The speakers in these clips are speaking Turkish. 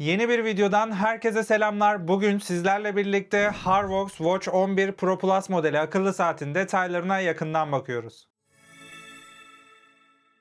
Yeni bir videodan herkese selamlar. Bugün sizlerle birlikte Harvox Watch 11 Pro Plus modeli akıllı saatin detaylarına yakından bakıyoruz.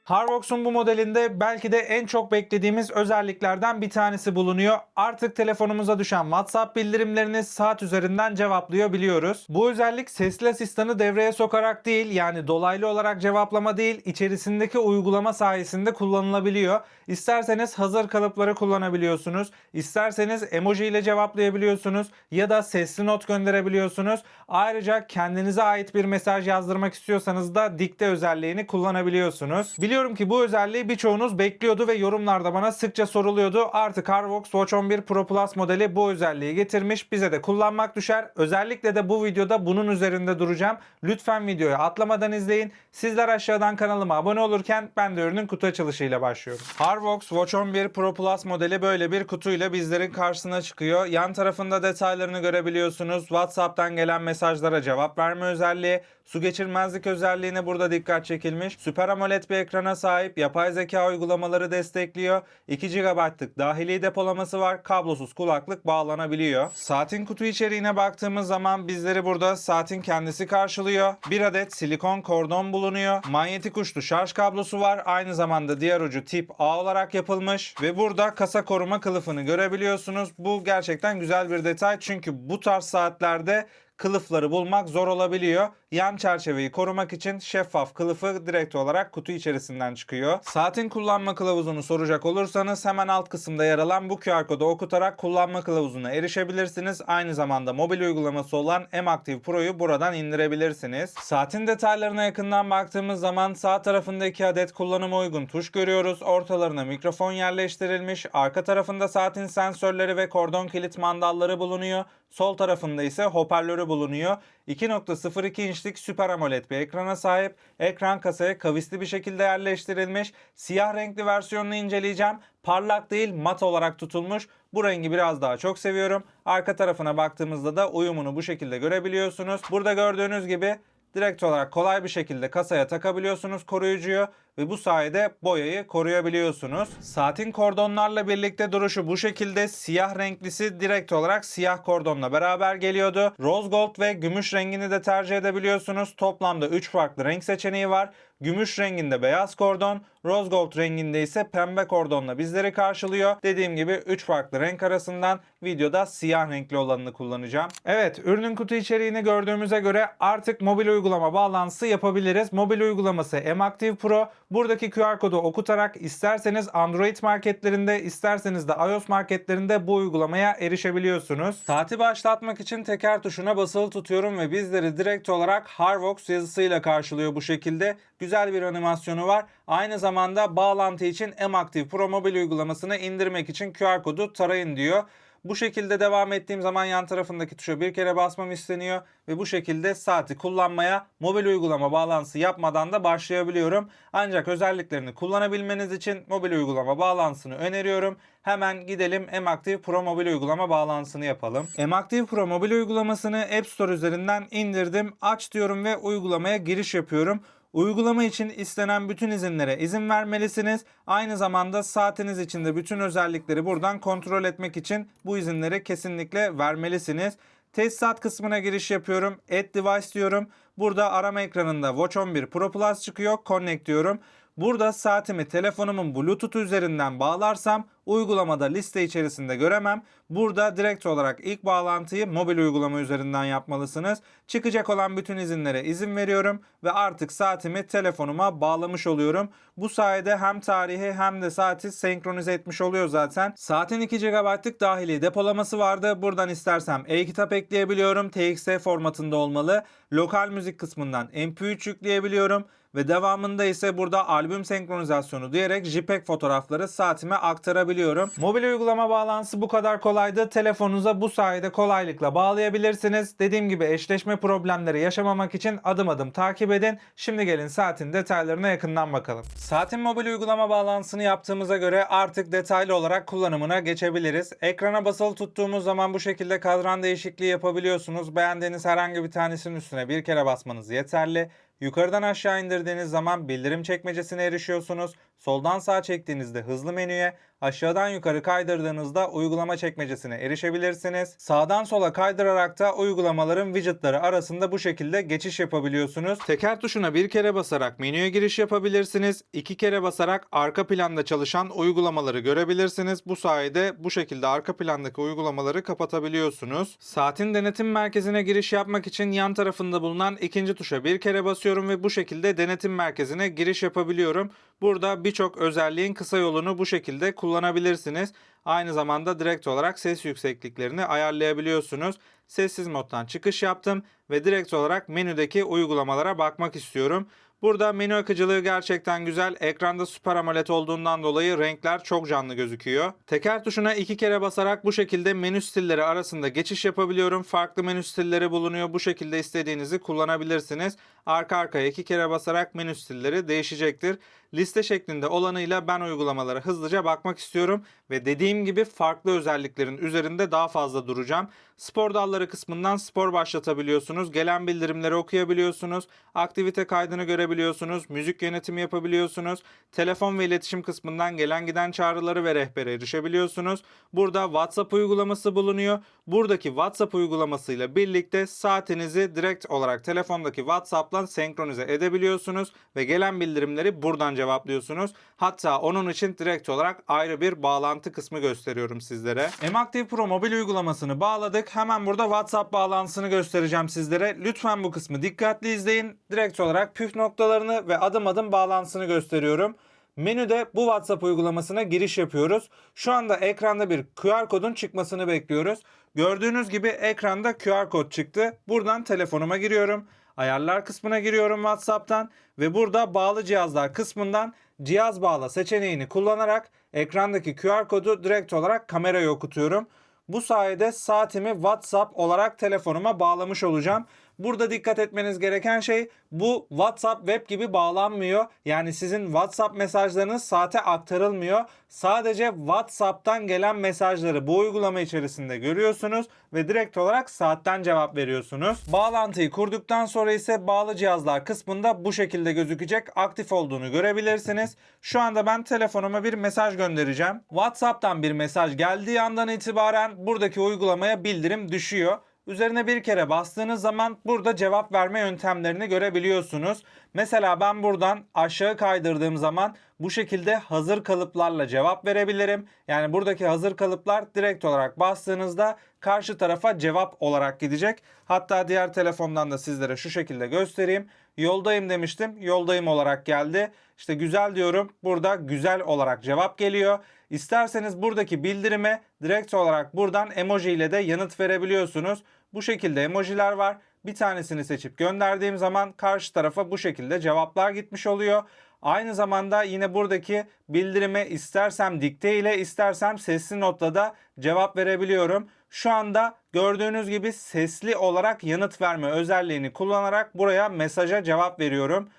Harvox'un bu modelinde belki de en çok beklediğimiz özelliklerden bir tanesi bulunuyor. Artık telefonumuza düşen WhatsApp bildirimlerini saat üzerinden cevaplıyor biliyoruz. Bu özellik sesli asistanı devreye sokarak değil yani dolaylı olarak cevaplama değil içerisindeki uygulama sayesinde kullanılabiliyor. İsterseniz hazır kalıpları kullanabiliyorsunuz. İsterseniz emoji ile cevaplayabiliyorsunuz ya da sesli not gönderebiliyorsunuz. Ayrıca kendinize ait bir mesaj yazdırmak istiyorsanız da dikte özelliğini kullanabiliyorsunuz. Biliyorum ki bu özelliği birçoğunuz bekliyordu ve yorumlarda bana sıkça soruluyordu. Artık Harvox Watch 11 Pro Plus modeli bu özelliği getirmiş. Bize de kullanmak düşer. Özellikle de bu videoda bunun üzerinde duracağım. Lütfen videoyu atlamadan izleyin. Sizler aşağıdan kanalıma abone olurken ben de ürünün kutu açılışıyla başlıyorum. Harvox Watch 11 Pro Plus modeli böyle bir kutuyla bizlerin karşısına çıkıyor. Yan tarafında detaylarını görebiliyorsunuz. WhatsApp'tan gelen mesajlara cevap verme özelliği, su geçirmezlik özelliğine burada dikkat çekilmiş. Süper AMOLED bir ekrana sahip, yapay zeka uygulamaları destekliyor. 2 GB'lık dahili depolaması var. Kablosuz kulaklık bağlanabiliyor. Saatin kutu içeriğine baktığımız zaman bizleri burada saatin kendisi karşılıyor. Bir adet silikon kordon bulunuyor. Manyetik uçlu şarj kablosu var. Aynı zamanda diğer ucu tip A olarak yapılmış. Ve burada kasa koruma kılıfını görebiliyorsunuz. Bu gerçekten güzel bir detay. Çünkü bu tarz saatlerde kılıfları bulmak zor olabiliyor. Yan çerçeveyi korumak için şeffaf kılıfı direkt olarak kutu içerisinden çıkıyor. Saatin kullanma kılavuzunu soracak olursanız hemen alt kısımda yer alan bu QR kodu okutarak kullanma kılavuzuna erişebilirsiniz. Aynı zamanda mobil uygulaması olan M-Active Pro'yu buradan indirebilirsiniz. Saatin detaylarına yakından baktığımız zaman sağ tarafında iki adet kullanıma uygun tuş görüyoruz. Ortalarına mikrofon yerleştirilmiş. Arka tarafında saatin sensörleri ve kordon kilit mandalları bulunuyor. Sol tarafında ise hoparlörü bulunuyor. 2.02 inçlik Super AMOLED bir ekrana sahip. Ekran kasaya kavisli bir şekilde yerleştirilmiş. Siyah renkli versiyonunu inceleyeceğim. Parlak değil mat olarak tutulmuş. Bu rengi biraz daha çok seviyorum. Arka tarafına baktığımızda da uyumunu bu şekilde görebiliyorsunuz. Burada gördüğünüz gibi direkt olarak kolay bir şekilde kasaya takabiliyorsunuz koruyucuyu ve bu sayede boyayı koruyabiliyorsunuz. Saatin kordonlarla birlikte duruşu bu şekilde siyah renklisi direkt olarak siyah kordonla beraber geliyordu. Rose gold ve gümüş rengini de tercih edebiliyorsunuz. Toplamda 3 farklı renk seçeneği var. Gümüş renginde beyaz kordon, rose gold renginde ise pembe kordonla bizleri karşılıyor. Dediğim gibi 3 farklı renk arasından videoda siyah renkli olanını kullanacağım. Evet, ürünün kutu içeriğini gördüğümüze göre artık mobil uygulama bağlantısı yapabiliriz. Mobil uygulaması M-Active Pro. Buradaki QR kodu okutarak isterseniz Android marketlerinde, isterseniz de iOS marketlerinde bu uygulamaya erişebiliyorsunuz. Saati başlatmak için teker tuşuna basılı tutuyorum ve bizleri direkt olarak Harvox yazısıyla karşılıyor bu şekilde. Güzel bir animasyonu var. Aynı zamanda bağlantı için M-Active Pro mobil uygulamasını indirmek için QR kodu tarayın diyor. Bu şekilde devam ettiğim zaman yan tarafındaki tuşa bir kere basmam isteniyor ve bu şekilde saati kullanmaya mobil uygulama bağlantısı yapmadan da başlayabiliyorum. Ancak özelliklerini kullanabilmeniz için mobil uygulama bağlantısını öneriyorum. Hemen gidelim M-Active Pro mobil uygulama bağlantısını yapalım. M-Active Pro mobil uygulamasını App Store üzerinden indirdim. Aç diyorum ve uygulamaya giriş yapıyorum. Uygulama için istenen bütün izinlere izin vermelisiniz. Aynı zamanda saatiniz içinde bütün özellikleri buradan kontrol etmek için bu izinleri kesinlikle vermelisiniz. Tesisat kısmına giriş yapıyorum. Add device diyorum. Burada arama ekranında Watch 11 Pro Plus çıkıyor. Connect diyorum. Burada saatimi telefonumun Bluetooth üzerinden bağlarsam uygulamada liste içerisinde göremem. Burada direkt olarak ilk bağlantıyı mobil uygulama üzerinden yapmalısınız. Çıkacak olan bütün izinlere izin veriyorum ve artık saatimi telefonuma bağlamış oluyorum. Bu sayede hem tarihi hem de saati senkronize etmiş oluyor zaten. Saatin 2 GB'lık dahili depolaması vardı. Buradan istersem e-kitap ekleyebiliyorum. TXT formatında olmalı. Lokal müzik kısmından MP3 yükleyebiliyorum ve devamında ise burada albüm senkronizasyonu diyerek JPEG fotoğrafları saatime aktarabiliyorum. Mobil uygulama bağlantısı bu kadar kolaydı. Telefonunuza bu sayede kolaylıkla bağlayabilirsiniz. Dediğim gibi eşleşme problemleri yaşamamak için adım adım takip edin. Şimdi gelin saatin detaylarına yakından bakalım. Saatin mobil uygulama bağlantısını yaptığımıza göre artık detaylı olarak kullanımına geçebiliriz. Ekrana basılı tuttuğumuz zaman bu şekilde kadran değişikliği yapabiliyorsunuz. Beğendiğiniz herhangi bir tanesinin üstüne bir kere basmanız yeterli. Yukarıdan aşağı indirdiğiniz zaman bildirim çekmecesine erişiyorsunuz. Soldan sağa çektiğinizde hızlı menüye, Aşağıdan yukarı kaydırdığınızda uygulama çekmecesine erişebilirsiniz. Sağdan sola kaydırarak da uygulamaların widgetları arasında bu şekilde geçiş yapabiliyorsunuz. Teker tuşuna bir kere basarak menüye giriş yapabilirsiniz. İki kere basarak arka planda çalışan uygulamaları görebilirsiniz. Bu sayede bu şekilde arka plandaki uygulamaları kapatabiliyorsunuz. Saatin denetim merkezine giriş yapmak için yan tarafında bulunan ikinci tuşa bir kere basıyorum ve bu şekilde denetim merkezine giriş yapabiliyorum. Burada birçok özelliğin kısa yolunu bu şekilde kullanabilirsiniz. Aynı zamanda direkt olarak ses yüksekliklerini ayarlayabiliyorsunuz. Sessiz moddan çıkış yaptım ve direkt olarak menüdeki uygulamalara bakmak istiyorum. Burada menü akıcılığı gerçekten güzel. Ekranda Super AMOLED olduğundan dolayı renkler çok canlı gözüküyor. Teker tuşuna iki kere basarak bu şekilde menü stilleri arasında geçiş yapabiliyorum. Farklı menü stilleri bulunuyor. Bu şekilde istediğinizi kullanabilirsiniz. Arka arkaya iki kere basarak menü stilleri değişecektir. Liste şeklinde olanıyla ben uygulamalara hızlıca bakmak istiyorum ve dediğim gibi farklı özelliklerin üzerinde daha fazla duracağım. Spor dalları kısmından spor başlatabiliyorsunuz. Gelen bildirimleri okuyabiliyorsunuz. Aktivite kaydını görebiliyorsunuz. Müzik yönetimi yapabiliyorsunuz. Telefon ve iletişim kısmından gelen giden çağrıları ve rehbere erişebiliyorsunuz. Burada WhatsApp uygulaması bulunuyor. Buradaki WhatsApp uygulamasıyla birlikte saatinizi direkt olarak telefondaki WhatsApp'la senkronize edebiliyorsunuz ve gelen bildirimleri buradan cevaplıyorsunuz. Hatta onun için direkt olarak ayrı bir bağlantı kısmı gösteriyorum sizlere. M-Active Pro mobil uygulamasını bağladık. Hemen burada WhatsApp bağlantısını göstereceğim sizlere. Lütfen bu kısmı dikkatli izleyin. Direkt olarak püf noktalarını ve adım adım bağlantısını gösteriyorum. Menüde bu WhatsApp uygulamasına giriş yapıyoruz. Şu anda ekranda bir QR kodun çıkmasını bekliyoruz. Gördüğünüz gibi ekranda QR kod çıktı. Buradan telefonuma giriyorum. Ayarlar kısmına giriyorum WhatsApp'tan ve burada bağlı cihazlar kısmından cihaz bağla seçeneğini kullanarak ekrandaki QR kodu direkt olarak kameraya okutuyorum. Bu sayede saatimi WhatsApp olarak telefonuma bağlamış olacağım. Burada dikkat etmeniz gereken şey bu WhatsApp web gibi bağlanmıyor. Yani sizin WhatsApp mesajlarınız saate aktarılmıyor. Sadece WhatsApp'tan gelen mesajları bu uygulama içerisinde görüyorsunuz ve direkt olarak saatten cevap veriyorsunuz. Bağlantıyı kurduktan sonra ise bağlı cihazlar kısmında bu şekilde gözükecek aktif olduğunu görebilirsiniz. Şu anda ben telefonuma bir mesaj göndereceğim. WhatsApp'tan bir mesaj geldiği andan itibaren buradaki uygulamaya bildirim düşüyor. Üzerine bir kere bastığınız zaman burada cevap verme yöntemlerini görebiliyorsunuz. Mesela ben buradan aşağı kaydırdığım zaman bu şekilde hazır kalıplarla cevap verebilirim. Yani buradaki hazır kalıplar direkt olarak bastığınızda karşı tarafa cevap olarak gidecek. Hatta diğer telefondan da sizlere şu şekilde göstereyim. Yoldayım demiştim. Yoldayım olarak geldi. İşte güzel diyorum. Burada güzel olarak cevap geliyor. İsterseniz buradaki bildirime direkt olarak buradan emoji ile de yanıt verebiliyorsunuz. Bu şekilde emojiler var. Bir tanesini seçip gönderdiğim zaman karşı tarafa bu şekilde cevaplar gitmiş oluyor. Aynı zamanda yine buradaki bildirime istersem dikte ile istersem sesli notla da cevap verebiliyorum. Şu anda gördüğünüz gibi sesli olarak yanıt verme özelliğini kullanarak buraya mesaja cevap veriyorum.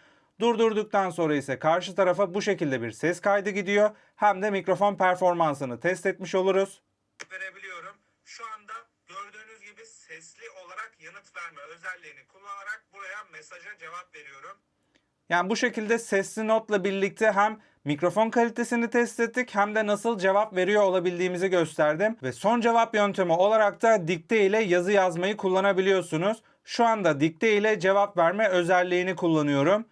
Durdurduktan sonra ise karşı tarafa bu şekilde bir ses kaydı gidiyor. Hem de mikrofon performansını test etmiş oluruz. Verebiliyorum. Şu anda gördüğünüz gibi sesli olarak yanıt verme özelliğini kullanarak buraya mesaja cevap veriyorum. Yani bu şekilde sesli notla birlikte hem mikrofon kalitesini test ettik hem de nasıl cevap veriyor olabildiğimizi gösterdim. Ve son cevap yöntemi olarak da dikte ile yazı yazmayı kullanabiliyorsunuz. Şu anda dikte ile cevap verme özelliğini kullanıyorum.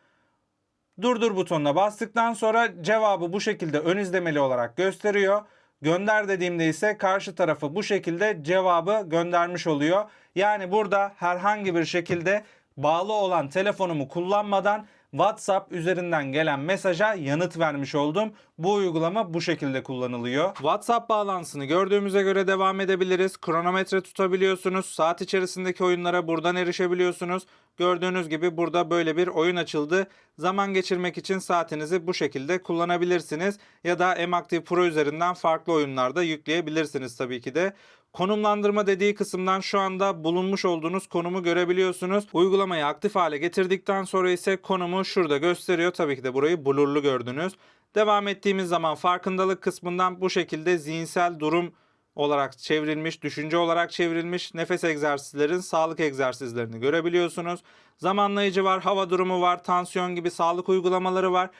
Durdur butonuna bastıktan sonra cevabı bu şekilde ön izlemeli olarak gösteriyor. Gönder dediğimde ise karşı tarafı bu şekilde cevabı göndermiş oluyor. Yani burada herhangi bir şekilde bağlı olan telefonumu kullanmadan WhatsApp üzerinden gelen mesaja yanıt vermiş oldum. Bu uygulama bu şekilde kullanılıyor. WhatsApp bağlantısını gördüğümüze göre devam edebiliriz. Kronometre tutabiliyorsunuz. Saat içerisindeki oyunlara buradan erişebiliyorsunuz. Gördüğünüz gibi burada böyle bir oyun açıldı. Zaman geçirmek için saatinizi bu şekilde kullanabilirsiniz. Ya da M-Active Pro üzerinden farklı oyunlarda yükleyebilirsiniz tabii ki de. Konumlandırma dediği kısımdan şu anda bulunmuş olduğunuz konumu görebiliyorsunuz. Uygulamayı aktif hale getirdikten sonra ise konumu şurada gösteriyor. Tabii ki de burayı blurlu gördünüz. Devam ettiğimiz zaman farkındalık kısmından bu şekilde zihinsel durum olarak çevrilmiş, düşünce olarak çevrilmiş nefes egzersizlerin sağlık egzersizlerini görebiliyorsunuz. Zamanlayıcı var, hava durumu var, tansiyon gibi sağlık uygulamaları var.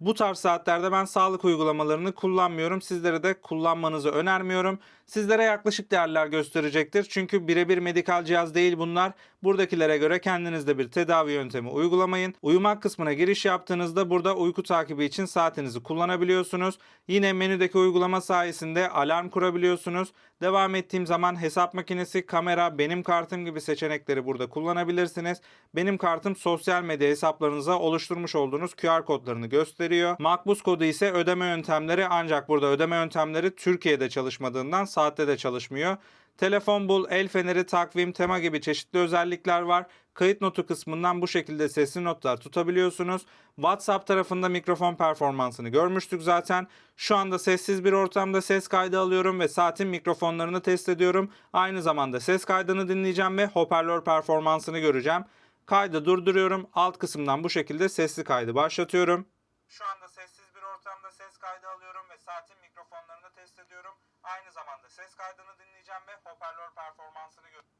Bu tarz saatlerde ben sağlık uygulamalarını kullanmıyorum. Sizlere de kullanmanızı önermiyorum. Sizlere yaklaşık değerler gösterecektir. Çünkü birebir medikal cihaz değil bunlar. Buradakilere göre kendinizde bir tedavi yöntemi uygulamayın. Uyumak kısmına giriş yaptığınızda burada uyku takibi için saatinizi kullanabiliyorsunuz. Yine menüdeki uygulama sayesinde alarm kurabiliyorsunuz. Devam ettiğim zaman hesap makinesi, kamera, benim kartım gibi seçenekleri burada kullanabilirsiniz. Benim kartım sosyal medya hesaplarınıza oluşturmuş olduğunuz QR kodlarını gösteriyor. Makbuz kodu ise ödeme yöntemleri ancak burada ödeme yöntemleri Türkiye'de çalışmadığından saatte de çalışmıyor. Telefon bul, el feneri, takvim, tema gibi çeşitli özellikler var. Kayıt notu kısmından bu şekilde sesli notlar tutabiliyorsunuz. WhatsApp tarafında mikrofon performansını görmüştük zaten. Şu anda sessiz bir ortamda ses kaydı alıyorum ve saatin mikrofonlarını test ediyorum. Aynı zamanda ses kaydını dinleyeceğim ve hoparlör performansını göreceğim. Kaydı durduruyorum. Alt kısımdan bu şekilde sesli kaydı başlatıyorum. Şu anda sessiz bir ortamda ses kaydı alıyorum ve saatin mikrofonlarını test ediyorum. Aynı zamanda ses kaydını dinleyeceğim ve hoparlör performansını göreceğim.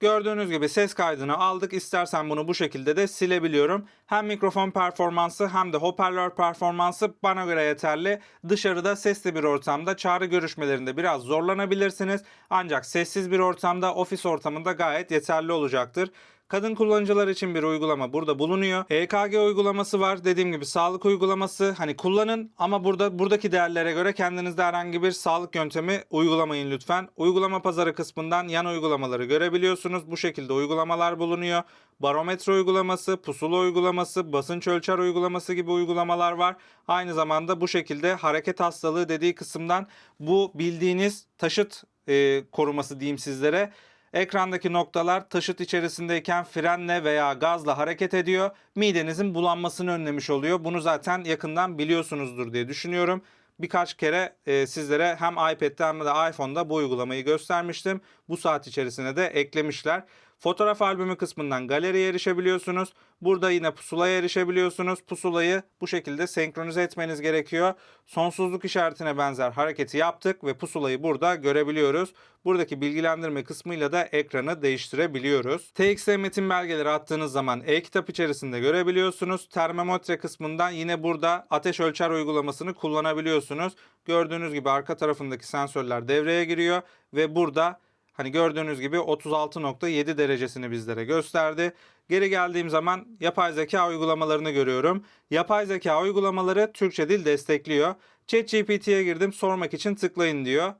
Gördüğünüz gibi ses kaydını aldık. İstersen bunu bu şekilde de silebiliyorum. Hem mikrofon performansı hem de hoparlör performansı bana göre yeterli. Dışarıda sesli bir ortamda çağrı görüşmelerinde biraz zorlanabilirsiniz. Ancak sessiz bir ortamda ofis ortamında gayet yeterli olacaktır. Kadın kullanıcılar için bir uygulama burada bulunuyor. EKG uygulaması var. Dediğim gibi sağlık uygulaması. Hani kullanın ama burada buradaki değerlere göre kendinizde herhangi bir sağlık yöntemi uygulamayın lütfen. Uygulama pazarı kısmından yan uygulamaları görebiliyorsunuz. Bu şekilde uygulamalar bulunuyor. Barometre uygulaması, pusula uygulaması, basınç ölçer uygulaması gibi uygulamalar var. Aynı zamanda bu şekilde hareket hastalığı dediği kısımdan bu bildiğiniz taşıt e, koruması diyeyim sizlere. Ekrandaki noktalar taşıt içerisindeyken frenle veya gazla hareket ediyor. Midenizin bulanmasını önlemiş oluyor. Bunu zaten yakından biliyorsunuzdur diye düşünüyorum. Birkaç kere e, sizlere hem iPad'de hem de iPhone'da bu uygulamayı göstermiştim. Bu saat içerisine de eklemişler. Fotoğraf albümü kısmından galeriye erişebiliyorsunuz. Burada yine pusulaya erişebiliyorsunuz. Pusulayı bu şekilde senkronize etmeniz gerekiyor. Sonsuzluk işaretine benzer hareketi yaptık ve pusulayı burada görebiliyoruz. Buradaki bilgilendirme kısmıyla da ekranı değiştirebiliyoruz. TXT metin belgeleri attığınız zaman e-kitap içerisinde görebiliyorsunuz. Termometre kısmından yine burada ateş ölçer uygulamasını kullanabiliyorsunuz. Gördüğünüz gibi arka tarafındaki sensörler devreye giriyor ve burada Hani gördüğünüz gibi 36.7 derecesini bizlere gösterdi. Geri geldiğim zaman yapay zeka uygulamalarını görüyorum. Yapay zeka uygulamaları Türkçe dil destekliyor. ChatGPT'ye girdim sormak için tıklayın diyor.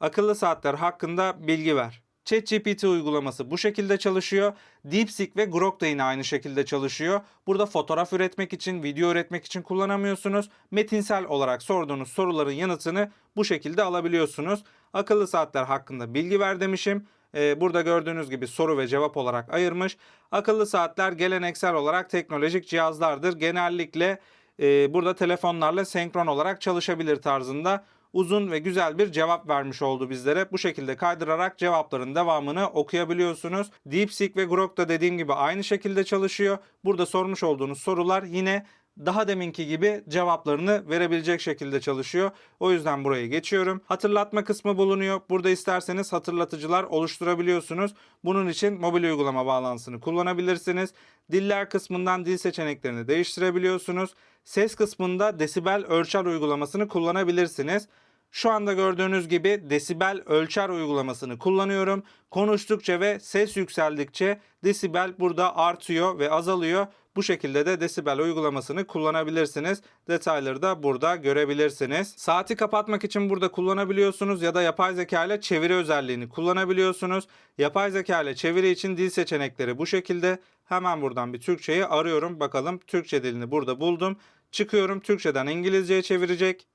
Akıllı saatler hakkında bilgi ver. ChatGPT uygulaması bu şekilde çalışıyor. DeepSeek ve Grok da yine aynı şekilde çalışıyor. Burada fotoğraf üretmek için, video üretmek için kullanamıyorsunuz. Metinsel olarak sorduğunuz soruların yanıtını bu şekilde alabiliyorsunuz. Akıllı saatler hakkında bilgi ver demişim. Ee, burada gördüğünüz gibi soru ve cevap olarak ayırmış. Akıllı saatler geleneksel olarak teknolojik cihazlardır. Genellikle e, burada telefonlarla senkron olarak çalışabilir tarzında uzun ve güzel bir cevap vermiş oldu bizlere. Bu şekilde kaydırarak cevapların devamını okuyabiliyorsunuz. DeepSeek ve Grok da dediğim gibi aynı şekilde çalışıyor. Burada sormuş olduğunuz sorular yine daha deminki gibi cevaplarını verebilecek şekilde çalışıyor. O yüzden burayı geçiyorum. Hatırlatma kısmı bulunuyor. Burada isterseniz hatırlatıcılar oluşturabiliyorsunuz. Bunun için mobil uygulama bağlantısını kullanabilirsiniz. Diller kısmından dil seçeneklerini değiştirebiliyorsunuz. Ses kısmında desibel ölçer uygulamasını kullanabilirsiniz. Şu anda gördüğünüz gibi desibel ölçer uygulamasını kullanıyorum. Konuştukça ve ses yükseldikçe desibel burada artıyor ve azalıyor. Bu şekilde de desibel uygulamasını kullanabilirsiniz. Detayları da burada görebilirsiniz. Saati kapatmak için burada kullanabiliyorsunuz ya da yapay zeka ile çeviri özelliğini kullanabiliyorsunuz. Yapay zeka ile çeviri için dil seçenekleri bu şekilde. Hemen buradan bir Türkçeyi arıyorum. Bakalım Türkçe dilini burada buldum. Çıkıyorum Türkçeden İngilizceye çevirecek.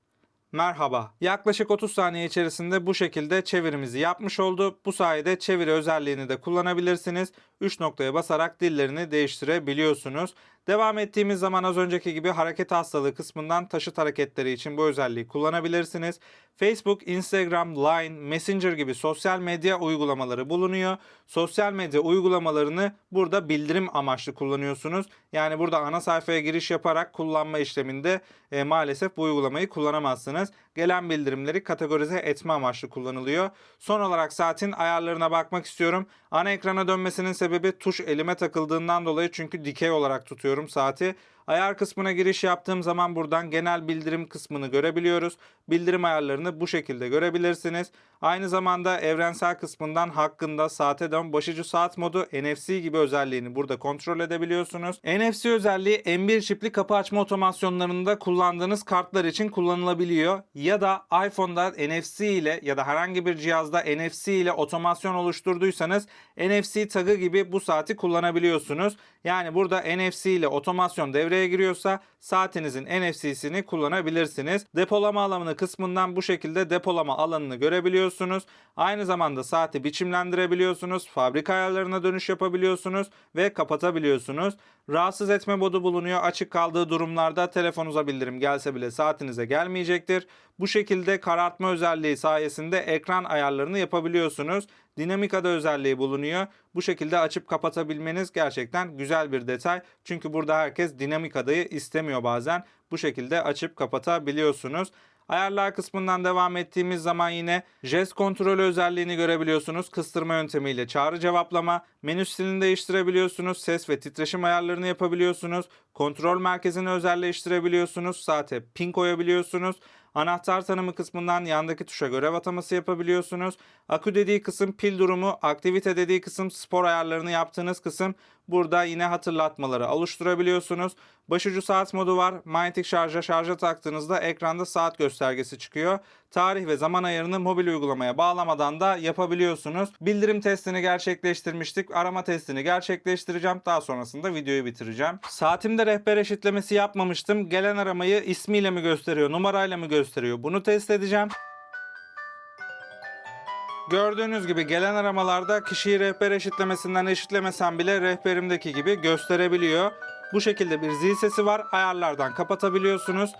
Merhaba. Yaklaşık 30 saniye içerisinde bu şekilde çevirimizi yapmış oldu. Bu sayede çeviri özelliğini de kullanabilirsiniz. 3 noktaya basarak dillerini değiştirebiliyorsunuz. Devam ettiğimiz zaman az önceki gibi hareket hastalığı kısmından taşıt hareketleri için bu özelliği kullanabilirsiniz. Facebook, Instagram, Line, Messenger gibi sosyal medya uygulamaları bulunuyor. Sosyal medya uygulamalarını burada bildirim amaçlı kullanıyorsunuz. Yani burada ana sayfaya giriş yaparak kullanma işleminde e, maalesef bu uygulamayı kullanamazsınız. Gelen bildirimleri kategorize etme amaçlı kullanılıyor. Son olarak saatin ayarlarına bakmak istiyorum. Ana ekrana dönmesinin sebebi tuş elime takıldığından dolayı çünkü dikey olarak tutuyorum saati. Ayar kısmına giriş yaptığım zaman buradan genel bildirim kısmını görebiliyoruz. Bildirim ayarlarını bu şekilde görebilirsiniz. Aynı zamanda evrensel kısmından hakkında saate dön başucu saat modu NFC gibi özelliğini burada kontrol edebiliyorsunuz. NFC özelliği M1 çipli kapı açma otomasyonlarında kullandığınız kartlar için kullanılabiliyor. Ya da iPhone'da NFC ile ya da herhangi bir cihazda NFC ile otomasyon oluşturduysanız NFC tagı gibi bu saati kullanabiliyorsunuz. Yani burada NFC ile otomasyon devreye giriyorsa saatinizin NFC'sini kullanabilirsiniz. Depolama alanı kısmından bu şekilde depolama alanını görebiliyorsunuz. Aynı zamanda saati biçimlendirebiliyorsunuz. Fabrika ayarlarına dönüş yapabiliyorsunuz ve kapatabiliyorsunuz. Rahatsız etme modu bulunuyor. Açık kaldığı durumlarda telefonunuza bildirim gelse bile saatinize gelmeyecektir. Bu şekilde karartma özelliği sayesinde ekran ayarlarını yapabiliyorsunuz. Dinamik ada özelliği bulunuyor. Bu şekilde açıp kapatabilmeniz gerçekten güzel bir detay. Çünkü burada herkes dinamik adayı istemiyor bazen. Bu şekilde açıp kapatabiliyorsunuz. Ayarlar kısmından devam ettiğimiz zaman yine jest kontrolü özelliğini görebiliyorsunuz. Kıstırma yöntemiyle çağrı cevaplama, menü stilini değiştirebiliyorsunuz, ses ve titreşim ayarlarını yapabiliyorsunuz, kontrol merkezini özelleştirebiliyorsunuz, saate pin koyabiliyorsunuz. Anahtar tanımı kısmından yandaki tuşa görev ataması yapabiliyorsunuz. Akü dediği kısım pil durumu, aktivite dediği kısım spor ayarlarını yaptığınız kısım. Burada yine hatırlatmaları oluşturabiliyorsunuz. Başucu saat modu var. Manyetik şarja şarja taktığınızda ekranda saat göstergesi çıkıyor. Tarih ve zaman ayarını mobil uygulamaya bağlamadan da yapabiliyorsunuz. Bildirim testini gerçekleştirmiştik. Arama testini gerçekleştireceğim. Daha sonrasında videoyu bitireceğim. Saatimde rehber eşitlemesi yapmamıştım. Gelen aramayı ismiyle mi gösteriyor, numarayla mı gösteriyor? Bunu test edeceğim. Gördüğünüz gibi gelen aramalarda kişiyi rehber eşitlemesinden eşitlemesem bile rehberimdeki gibi gösterebiliyor. Bu şekilde bir zil sesi var. Ayarlardan kapatabiliyorsunuz.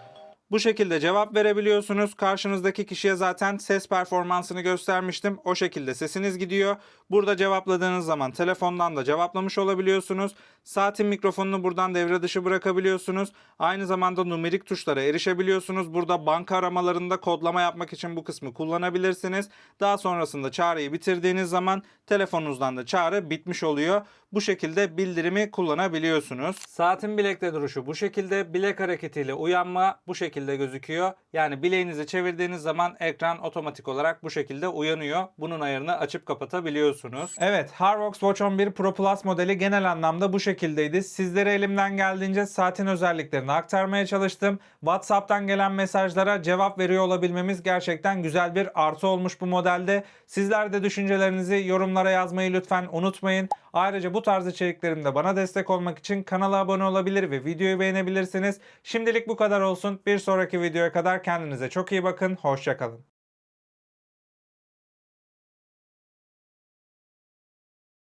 Bu şekilde cevap verebiliyorsunuz. Karşınızdaki kişiye zaten ses performansını göstermiştim. O şekilde sesiniz gidiyor. Burada cevapladığınız zaman telefondan da cevaplamış olabiliyorsunuz. Saatin mikrofonunu buradan devre dışı bırakabiliyorsunuz. Aynı zamanda numerik tuşlara erişebiliyorsunuz. Burada banka aramalarında kodlama yapmak için bu kısmı kullanabilirsiniz. Daha sonrasında çağrıyı bitirdiğiniz zaman telefonunuzdan da çağrı bitmiş oluyor. Bu şekilde bildirimi kullanabiliyorsunuz. Saatin bilekte duruşu bu şekilde. Bilek hareketiyle uyanma bu şekilde gözüküyor. Yani bileğinizi çevirdiğiniz zaman ekran otomatik olarak bu şekilde uyanıyor. Bunun ayarını açıp kapatabiliyorsunuz. Evet, Harvox Watch 11 Pro Plus modeli genel anlamda bu şekildeydi. Sizlere elimden geldiğince saatin özelliklerini aktarmaya çalıştım. WhatsApp'tan gelen mesajlara cevap veriyor olabilmemiz gerçekten güzel bir artı olmuş bu modelde. Sizler de düşüncelerinizi yorumlara yazmayı lütfen unutmayın. Ayrıca bu tarz içeriklerimde bana destek olmak için kanala abone olabilir ve videoyu beğenebilirsiniz. Şimdilik bu kadar olsun. Bir sonraki videoya kadar kendinize çok iyi bakın. Hoşçakalın.